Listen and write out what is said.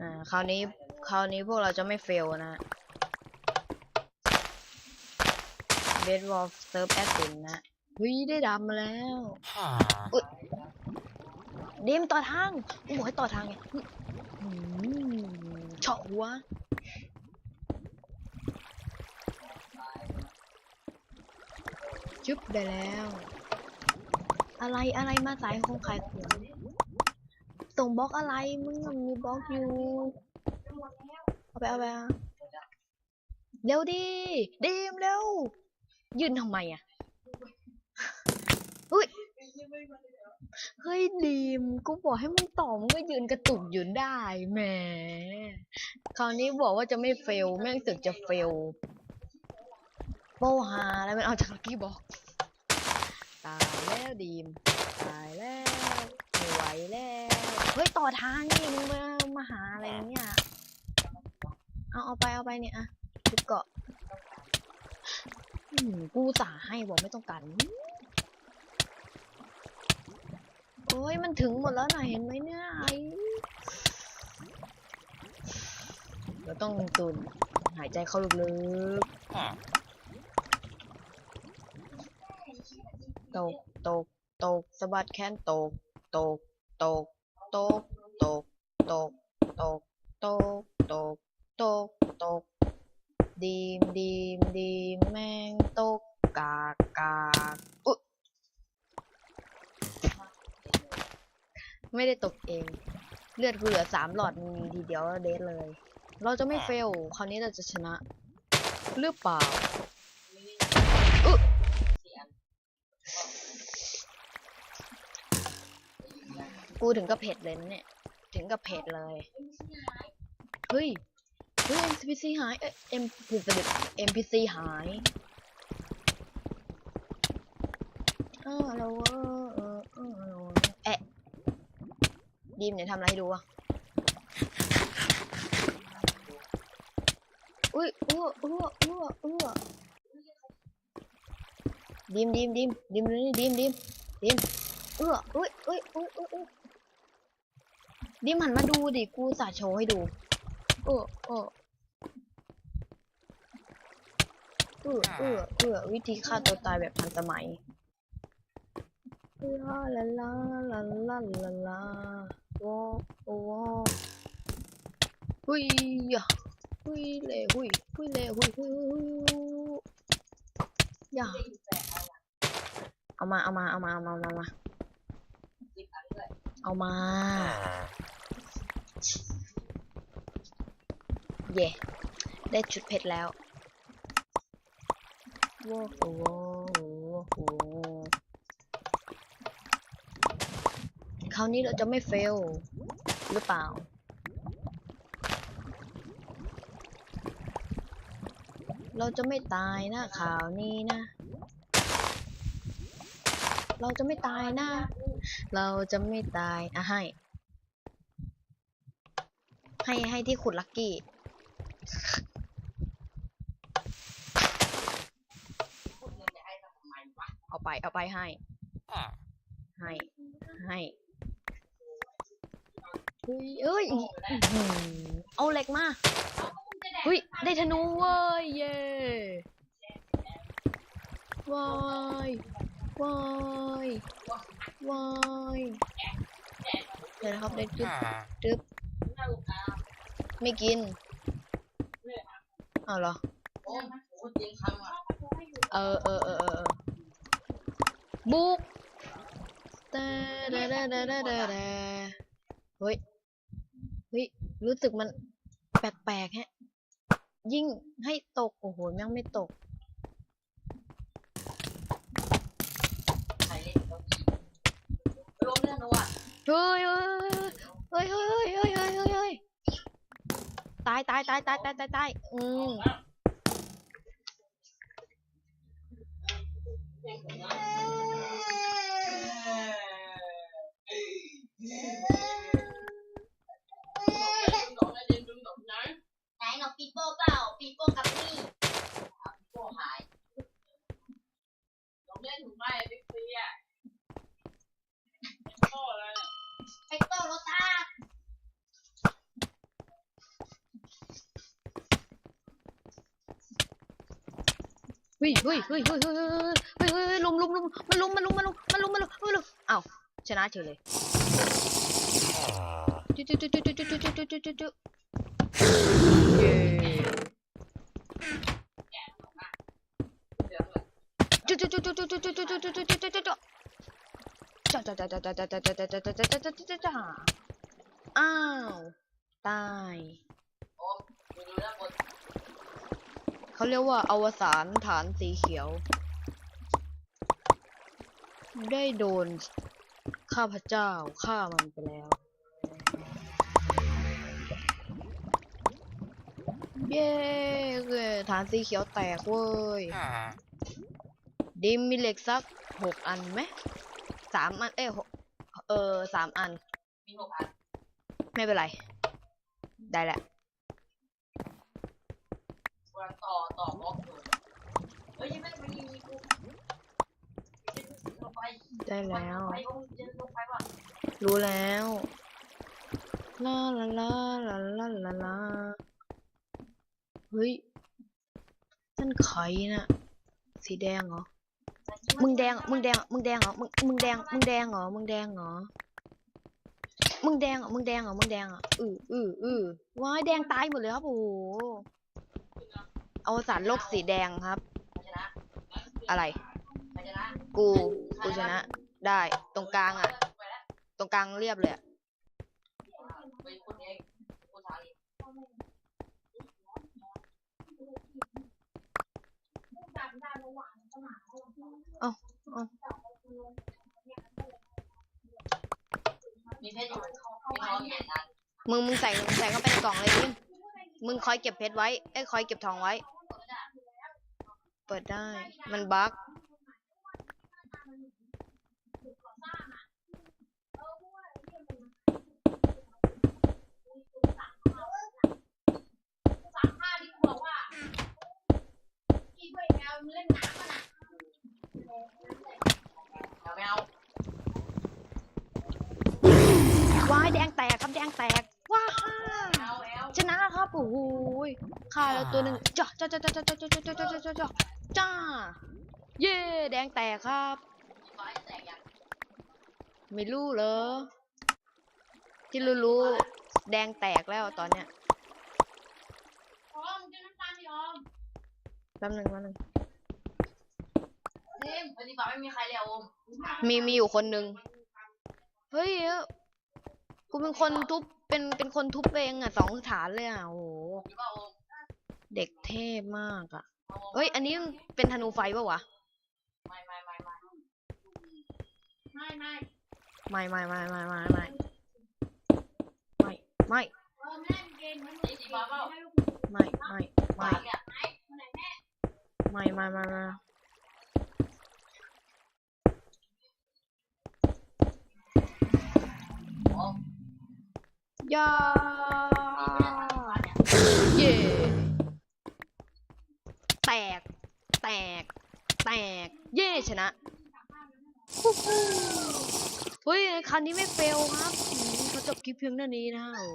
อ่าคราวนี้คราวนี้พวกเราจะไม่เฟลนะเบสวอลเซิร์ฟแอดมินนะเฮ้ยได้ดำมาแล้วเดมต่อทางกูบอกให้ต่อทางไงเฉาะหัวจุ๊บได้แล้ว อะไรอะไรมาสายของขายของ ส่งบล็อกอะไร มึงมีบล็อกอยู่ เอาไปเอาไปเร็วดิดีมเร็ว ยืนทำไมอะเฮ้ย เฮ้ยดีม กูบอกให้มึงต่อมึงก็ยืนกระตุกยืนได้แหม คราวนี้บอกว่าจะไม่เฟล แม่งสึกจะเฟล โปหาแล้วมันเอาจากลักกี้บอก ตายแล้วดีม ตายแล้ว ไม่ไหวแล้ว เฮ้ย ต่อทางนี่มึงมามาหาอะไรเนี่ย เอาเอาไปเอาไปเนี่ยอะชุดเกาะอืมกูสาให้บอกไม่ต้องการโอ้ยมันถึงหมดแล้วนะเห็นไหมเนี่ยไอ้เราต้องตุนหายใจเข้าลึกๆตกตกตกสะบัดแขนตก ตกตกตกตกตกตกตกตกตกตกดีมดีมดีมแม่งตกกากกากอุ๊ยไม่ได้ตกเอง เลือดกูเหลือสามหลอดมีทีเดียวแล้วเดทเลย เราจะไม่เฟล คราวนี้เราจะชนะ หรือเปล่า กูถึงกับเผ็ดเลยนะเนี่ย ถึงกับเผ็ดเลย เฮ้ย เฮ้ย NPC หาย เอ้ย M ผิดประดิ NPC หายอ้าวเราเออเออเออเออแอะดีมเนี่ยทำอะไรให้ดูอะอุ้ยอ้วอ้วอ้วอ้วดีมดีมดีมดีมนี่ดีมดีมดีมเอออุ้ยอุ้ยอุ้ยอุ้ย ดีมหันมาดูดิ กูสาโชว์ให้ดู เออเออเออเออเออวิธีฆ่าตัวตายแบบทันสมัยลาลาลาลาลาลาลาวอวอหุยยะหุยเล่หุยหุยเล่หุยหุยหุยยะเอามาเอามาเอามาเอามาเอามาเอามา เย่ได้ชุดเพชรแล้วว้าวว้าวว้าวคราวนี้เราจะไม่เฟล หรือเปล่า เราจะไม่ตายนะข่าวนี้นะ เราจะไม่ตายนะ เราจะไม่ตาย อะให้ ให้ให้ที่ขุดลักกี้ เอา ไปเอาไปให้ ให้ให้เฮ้ยเอ้ยอื้อหือเอาเหล็กมาเฮ้ยได้ธนูเว้ยเย่ว้ายว้ายว้ายเดี๋ยวนะครับได้จึ๊บจึ๊บไม่กินเอาเหรอเออเออเออเออ บุกตาดาดาดาดาดาดาเฮ้ยเฮ้ยรู้สึกมันแปลกๆฮะ ยิ่งให้ตก โอ้โหแม่งไม่ตกรวมเรื่องนู้นเฮ้ยเฮ้ยเฮ้ยเฮ้ยเฮ้ยเฮ้ยเฮ้ยตายตายตายตายตายตายอืม เฮ้ยเฮ้ยเฮ้ยเฮ้ยเฮ้ยเฮ้ยเฮ้ยลุมลุมลุมมันลุมมันลุมมันลุมมันลุมมันลุมมันลุมอ้าวชนะเฉยเลยจุ๊จุ๊จุ๊จุ๊จุ๊จุ๊จุ๊จุ๊จุ๊จุ๊จุ๊เย้จุ๊จุ๊จุ๊จุ๊จุ๊จุ๊จุ๊จุ๊จุ๊จุ๊จุ๊จุ๊จุ๊จุ๊จ้าจ้าจ้าจ้าจ้าจ้าจ้าจ้าจ้าจ้าจ้าจ้าจ้าจ้าจ้าจ้าอ้าวตาย โอ้ดูดูแล้วบน เขาเรียกว่าอวสานฐานสีเขียว ได้โดนข้าพเจ้าฆ่ามันไปแล้ว เย้เว้ยฐานสีเขียวแตกเว้ย ดิมมีเหล็กสักหกอันไหมสามอัน เอ้ยหกเออสามอัน มีหกอัน ไม่เป็นไร ได้แหละ กำลังต่อต่อบล็อกอยู่เฮ้ยยังไม่มีกูลง ได้แล้ว รู้แล้วลาลาลาลาลาลาลาเฮ้ยนั่นใครน่ะ สีแดงเหรอ มึงแดง มึงแดง มึงแดงเหรอ มึง มึงแดง มึงแดงเหรอ มึงแดงเหรอ มึงแดงเหรอ มึงแดงเหรอ มึงแดงเหรอ อืออืออือว้ายแดงตายหมดเลยครับโอ้โหเอาสารโลกสีแดงครับ อะไร กู กูชนะ ได้ ตรงกลางอะ ตรงกลางเรียบเลยอะเองคุณทางเองเอ้าเอ้ามีเพชรอยู่มีทองอยู่ในนั้นมึงมึงใส่มึงใส่เข้าไปในกล่องเลยดิมมึงคอยเก็บเพชรไว้ เอ้ยคอยเก็บทองไว้ เปิดได้ มันบั๊ก สามห้าที่บอกว่าพี่ด้วยแมวเล่นน้ำมันอะแมว ว้ายแดงแตกครับแดงแตก ว้าแมวแมวชนะครับโอ้โหยฆ่าแล้วตัวหนึ่งจ้าจ้าจ้าจ้าจ้าจ้าจ้าจ้าจ้าจ้าจ้าจ้าจ้า เย่แดงแตกครับฟ้าแตกยังไม่รู้เหรอ ที่รู้รู้ๆแดงแตกแล้วตอนเนี้ยออมกินน้ำตาลดิออมแป๊บหนึงแป๊บหนึงเฮ้ยวันนี้ฟ้าไม่มีใครเลยอมมีมีอยู่คนหนึ่งเฮ้ยเอ้ย กูเป็นคนทุบเป็นเป็นคนทุบเองอะสองฐานเลยอะโอ้โหเด็กเทพมากอะเฮ้ย อันนี้เป็นธนูไฟปะวะไม่ไม่ไม่ไม่ไม่ไม่ไม่ไม่ไม่ไม่ไม่ไม่ไม่ไม่เออแม่เกมมันสีฟ้าเปล่าไม่ไม่ไม่ไหนไหนแม่ไม่ไม่ไม่ไม่ โอ้ ยอดเย่แตก แตก แตก เย่ชนะฮู้ฮู้เฮ้ยคันนี้ไม่เฟลครับเขาจบคลิปเพียงเท่านี้นะโอ้